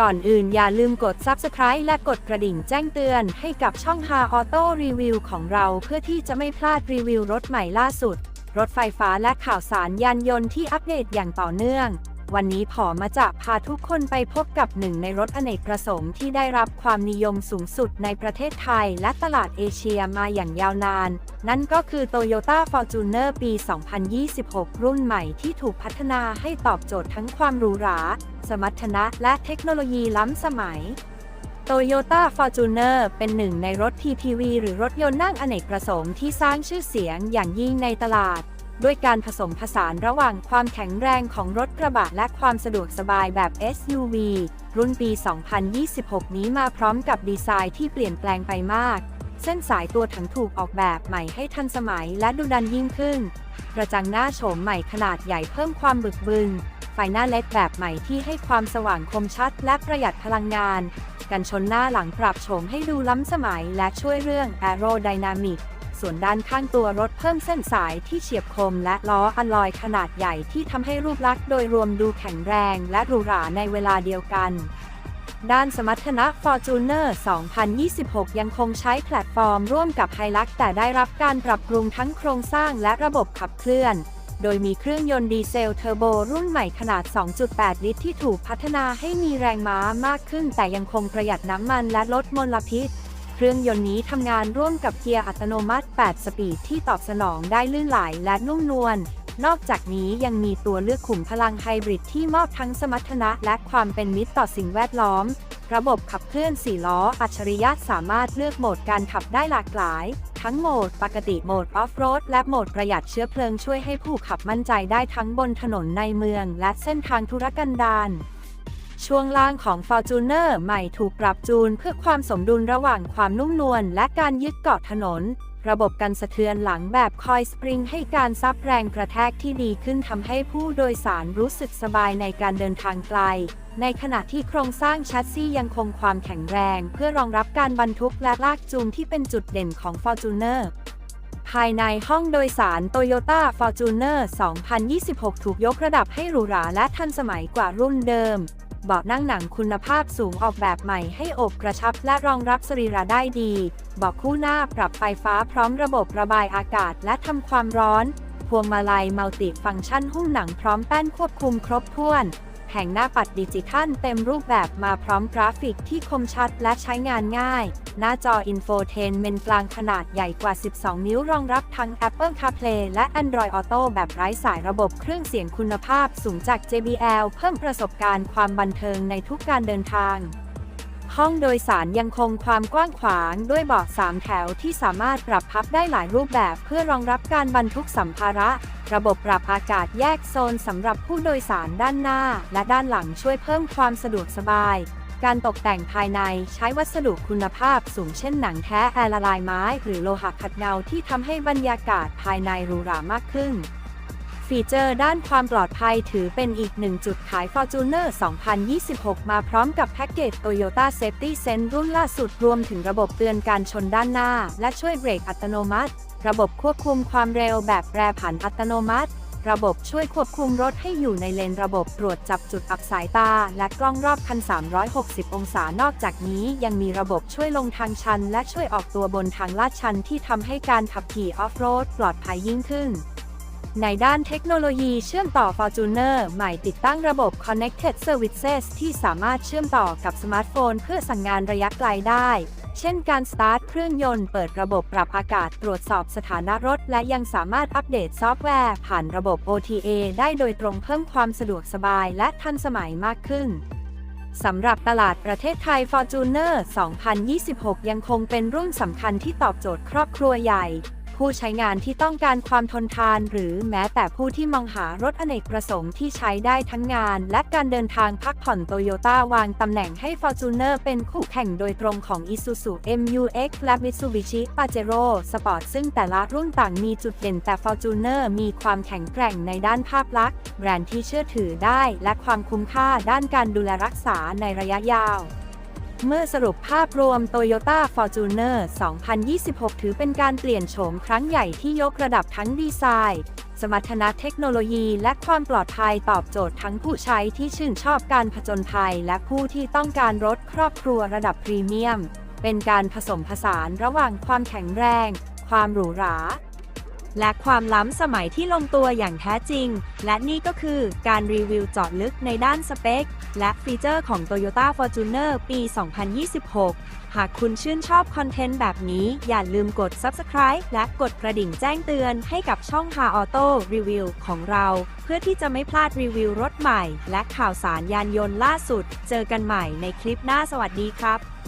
ก่อนอื่นอย่าลืมกด Subscribe และกดกระดิ่งแจ้งเตือนให้กับช่อง h a Auto Review ของเราเพื่อที่จะไม่พลาดรีวิวรถใหม่ล่าสุด รถไฟฟ้าและข่าวสารยานยนต์ที่อัปเดตอย่างต่อเนื่อง วันนี้ผอมาจะพาทุกคนไปพบกับหนึ่งในรถอเนกประสงค์ที่ได้รับความนิยมสูงสุดในประเทศไทยและตลาดเอเชียมาอย่างยาวนาน นั่นก็คือ Toyota Fortuner ปี 2026 รุ่นใหม่ที่ถูกพัฒนาให้ตอบโจทย์ทั้งความหรูหรา สมรรถนะและเทคโนโลยีล้ำสมัย Toyota Fortuner เป็นหนึ่งในรถ PPV หรือรถยนต์นั่งอเนกประสงค์ที่สร้างชื่อเสียงอย่างยิ่งในตลาด ด้วยการผสมผสานระหว่างความแข็งแรงของรถกระบะและความสะดวกสบายแบบ SUV รุ่นปี 2026 นี้มาพร้อมกับดีไซน์ที่เปลี่ยนแปลงไปมาก เส้นสายตัวถังถูกออกแบบใหม่ให้ทันสมัยและดูดันยิ่งขึ้น กระจังหน้าโฉมใหม่ขนาดใหญ่เพิ่มความบึกบึน ไฟหน้าเล็กแบบใหม่ที่ให้ความสว่างคมชัดและประหยัดพลังงาน กันชนหน้าหลังปรับโฉมให้ดูล้ำสมัยและช่วยเรื่อง Aerodynamic ส่วนด้านข้างตัวรถเพิ่มเส้นสายที่เฉียบคมและล้ออัลลอยขนาดใหญ่ที่ทำให้รูปลักษณ์โดยรวมดูแข็งแรงและหรูหราในเวลาเดียวกันด้านสมรรถนะ Fortuner 2026 ยังคงใช้แพลตฟอร์มร่วมกับ Hilux แต่ได้รับการปรับปรุงทั้งโครงสร้างและระบบขับเคลื่อน โดยมีเครื่องยนต์ดีเซลเทอร์โบรุ่นใหม่ขนาด 2.8 ลิตรที่ถูกพัฒนาให้มีแรงม้ามากขึ้น แต่ยังคงประหยัดน้ำมันและลดมลพิษ เครื่องยนต์นี้ทำงานร่วมกับเกียร์อัตโนมัติ 8 สปีดที่ตอบสนองได้ลื่นไหลและนุ่มนวล นอกจากนี้ยังมีตัวเลือกขุมพลังไฮบริดที่มอบทั้งสมรรถนะและความเป็นมิตรต่อสิ่งแวดล้อม ระบบขับเคลื่อน4ล้อ อัจฉริยะสามารถเลือกโหมดการขับได้หลากหลาย ทั้งโหมดปกติโหมดออฟโรดและโหมดประหยัดเชื้อเพลิงช่วยให้ผู้ขับมั่นใจได้ทั้งบนถนนในเมือง และเส้นทางธุรกันดาร ช่วงล่างของ Fortuner ใหม่ถูกปรับจูนเพื่อความสมดุลระหว่างความนุ่มนวลและการยึดเกาะถนน ระบบกันสะเทือนหลังแบบคอยสปริงให้การซับแรงกระแทกที่ดีขึ้นทำให้ผู้โดยสารรู้สึกสบายในการเดินทางไกล ในขณะที่โครงสร้างแชสซียังคงความแข็งแรง เพื่อรองรับการบรรทุกและลากจูงที่เป็นจุดเด่นของ Fortuner ภายในห้องโดยสาร Toyota Fortuner 2026 ถูกยกระดับให้หรูหราและทันสมัยกว่ารุ่นเดิม เบาะนั่งหนังคุณภาพสูงออกแบบใหม่ให้อบกระชับและรองรับสรีระได้ดี เบาะคู่หน้าปรับไฟฟ้าพร้อมระบบระบายอากาศและทำความร้อน พวงมาลัยมัลติฟังก์ชันหุ้มหนังพร้อมแป้นควบคุมครบถ้วน แห่งหน้าปัดดิจิทัลเต็มรูปแบบมาพร้อมกราฟิกที่คมชัดและใช้งานง่าย หน้าจออินโฟเทนเมนกลางขนาดใหญ่กว่า 12 นิ้วรองรับทั้ง Apple CarPlay และ Android Auto แบบไร้สายระบบเครื่องเสียงคุณภาพสูงจาก JBL เพิ่มประสบการณ์ความบันเทิงในทุกการเดินทาง ห้องโดยสารยังคงความกว้างขวางด้วยเบาะ3แถวที่สามารถปรับพับได้หลายรูปแบบเพื่อรองรับการบรรทุกสัมภาระ ระบบปรับอากาศแยกโซนสำหรับผู้โดยสารด้านหน้า และด้านหลังช่วยเพิ่มความสะดวกสบาย การตกแต่งภายในใช้วัสดุคุณภาพสูงเช่นหนังแท้แอร์ละลายไม้ หรือโลหะขัดเงาที่ทำให้บรรยากาศภายในหรูหรามากขึ้น ฟีเจอร์ด้านความปลอดภัยถือเป็นอีกหนึ่งจุดขาย Fortuner 2026 มาพร้อมกับแพ็กเกจ Toyota Safety Sense รุ่นล่าสุดรวมถึงระบบเตือนการชนด้านหน้า และช่วยเบรกอัตโนมัติ ระบบควบคุมความเร็วแบบแปรผันอัตโนมัติ ระบบช่วยควบคุมรถให้อยู่ในเลนระบบตรวจจับจุดอับสายตา และกล้องรอบคัน 360 องศานอกจากนี้ยังมีระบบช่วยลงทางชัน และช่วยออกตัวบนทางลาดชันที่ทำให้การขับขี่ออฟโรดปลอดภัยยิ่งขึ้น ในด้านเทคโนโลยีเชื่อมต่อ Fortuner ใหม่ติดตั้งระบบ Connected Services ที่สามารถเชื่อมต่อกับสมาร์ทโฟน เพื่อสั่งงานระยะไกลได้ เช่นการสตาร์ทเครื่องยนต์ เปิดระบบปรับอากาศตรวจสอบสถานะรถ และยังสามารถอัปเดตซอฟต์แวร์ผ่านระบบ OTA ได้โดยตรงเพิ่มความสะดวกสบายและทันสมัยมากขึ้นสำหรับตลาดประเทศไทย Fortuner 2026 ยังคงเป็นรุ่นสำคัญที่ตอบโจทย์ครอบครัวใหญ่ ผู้ใช้งานที่ต้องการความทนทาน หรือแม้แต่ผู้ที่มองหารถอเนกประสงค์ที่ใช้ได้ทั้งงาน และการเดินทางพักผ่อนโตโยต้าวางตำแหน่งให้ Fortuner เป็นคู่แข่งโดยตรงของ Isuzu MU-X และ Mitsubishi Pajero Sport ซึ่งแต่ละรุ่นต่างมีจุดเด่นแต่ Fortuner มีความแข็งแกร่งในด้านภาพลักษณ์ แบรนด์ที่เชื่อถือได้ และความคุ้มค่าด้านการดูแลรักษาในระยะยาว เมื่อสรุปภาพรวม Toyota Fortuner 2026 ถือเป็นการเปลี่ยนโฉมครั้งใหญ่ที่ยกระดับทั้งดีไซน์ สมรรถนะเทคโนโลยี และความปลอดภัยตอบโจทย์ทั้งผู้ใช้ที่ชื่นชอบการผจญภัย และผู้ที่ต้องการรถครอบครัวระดับพรีเมียม เป็นการผสมผสานระหว่างความแข็งแรง ความหรูหรา และความล้ำสมัยที่ลงตัวอย่างแท้จริง และนี่ก็คือการรีวิวจาะลึกในด้านสเปค และฟีเจอร์ของ Toyota Fortuner ปี 2026 หากคุณชื่นชอบคอนเทนต์แบบนี้ อย่าลืมกด Subscribe และกดกระดิ่งแจ้งเตือนให้กับช่อง h a Auto Review ของเรา เพื่อที่จะไม่พลาดรีวิวรถใหม่ และข่าวสารยานยนต์ล่าสุด เจอกันใหม่ในคลิปหน้าสวัสดีครับ